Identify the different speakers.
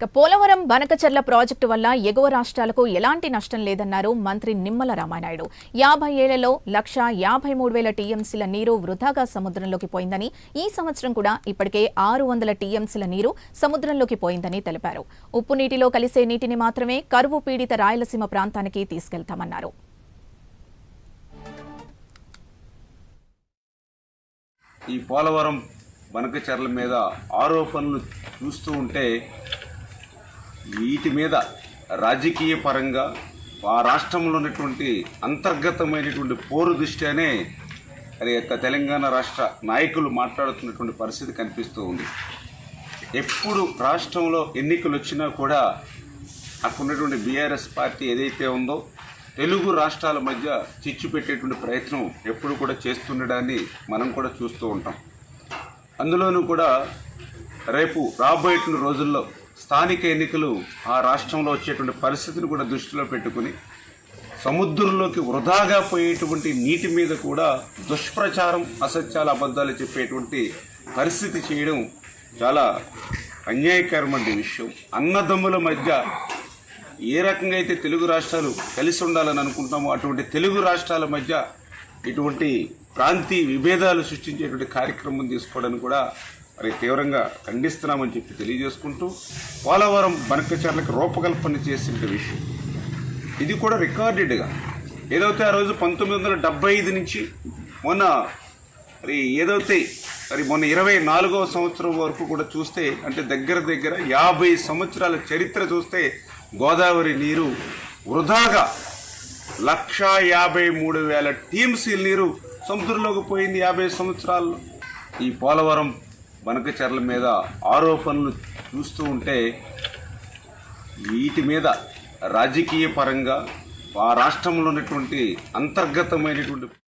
Speaker 1: ఇక పోలవరం బనకచర్ల ప్రాజెక్టు వల్ల ఎగువ రాష్ట్రాలకు ఎలాంటి నష్టం లేదన్నారు మంత్రి నిమ్మల రామానాయుడు. యాభై ఏళ్ళలో లక్ష యాభై మూడు వేల టీఎంసీల నీరు వృధాగా సముద్రంలోకి పోయిందని ఈ సంవత్సరం కూడా ఇప్పటికే ఆరు వందల టీఎంసీల నీరు సముద్రంలోకి పోయిందని తెలిపారు. ఉప్పు నీటిలో కలిసే నీటిని మాత్రమే కరువు పీడిత రాయలసీమ ప్రాంతానికి తీసుకెళ్తామన్నారు.
Speaker 2: ఈ పోలవరం బనకచర్ల మీద ఆరోపణలు చూస్తూ ఉంటే వీటి మీద రాజకీయ పరంగా ఆ రాష్ట్రంలో ఉన్నటువంటి అంతర్గతమైనటువంటి పోరు దృష్ట్యానే అది యొక్క తెలంగాణ రాష్ట్ర నాయకులు మాట్లాడుతున్నటువంటి పరిస్థితి కనిపిస్తూ ఉంది. ఎప్పుడు రాష్ట్రంలో ఎన్నికలు వచ్చినా కూడా అక్కడ ఉన్నటువంటి బీఆర్ఎస్ పార్టీ ఏదైతే ఉందో తెలుగు రాష్ట్రాల మధ్య చిచ్చు పెట్టేటువంటి ప్రయత్నం ఎప్పుడు కూడా చేస్తుండడాన్ని మనం కూడా చూస్తూ ఉంటాం. అందులోనూ కూడా రేపు రాబోయేటువంటి రోజుల్లో స్థానిక ఎన్నికలు ఆ రాష్ట్రంలో వచ్చేటువంటి పరిస్థితిని కూడా దృష్టిలో పెట్టుకుని సముద్రంలోకి వృధాగా పోయేటువంటి నీటి మీద కూడా దుష్ప్రచారం అసత్యాల అబద్ధాలు చెప్పేటువంటి పరిస్థితి చేయడం చాలా అన్యాయకరమైన విషయం. అన్నదమ్ముల మధ్య ఏ రకంగా అయితే తెలుగు రాష్ట్రాలు కలిసి ఉండాలని అనుకుంటామో అటువంటి తెలుగు రాష్ట్రాల మధ్య ఇటువంటి ప్రాంతీయ విభేదాలు సృష్టించేటువంటి కార్యక్రమం తీసుకోవడానికి కూడా మరి తీవ్రంగా ఖండిస్తున్నామని చెప్పి తెలియజేసుకుంటూ పోలవరం బనకచర్లకు రూపకల్పన చేసిన విషయం. ఇది కూడా రికార్డెడ్గా. ఏదైతే ఆ రోజు పంతొమ్మిది వందల డెబ్బై ఐదు నుంచి మొన్న మరి ఏదైతే మరి మొన్న ఇరవై నాలుగవ సంవత్సరం వరకు కూడా చూస్తే అంటే దగ్గర దగ్గర యాభై సంవత్సరాల చరిత్ర చూస్తే గోదావరి నీరు వృధాగా లక్షా యాభై మూడు వేల టీఎంసీ నీరు సముద్రంలోకి పోయింది యాభై సంవత్సరాల్లో. ఈ పోలవరం బనకచెర్ల మీద ఆరోపణలు చూస్తూ ఉంటే వీటి మీద రాజకీయ పరంగా ఆ రాష్ట్రంలో ఉన్నటువంటి అంతర్గతమైనటువంటి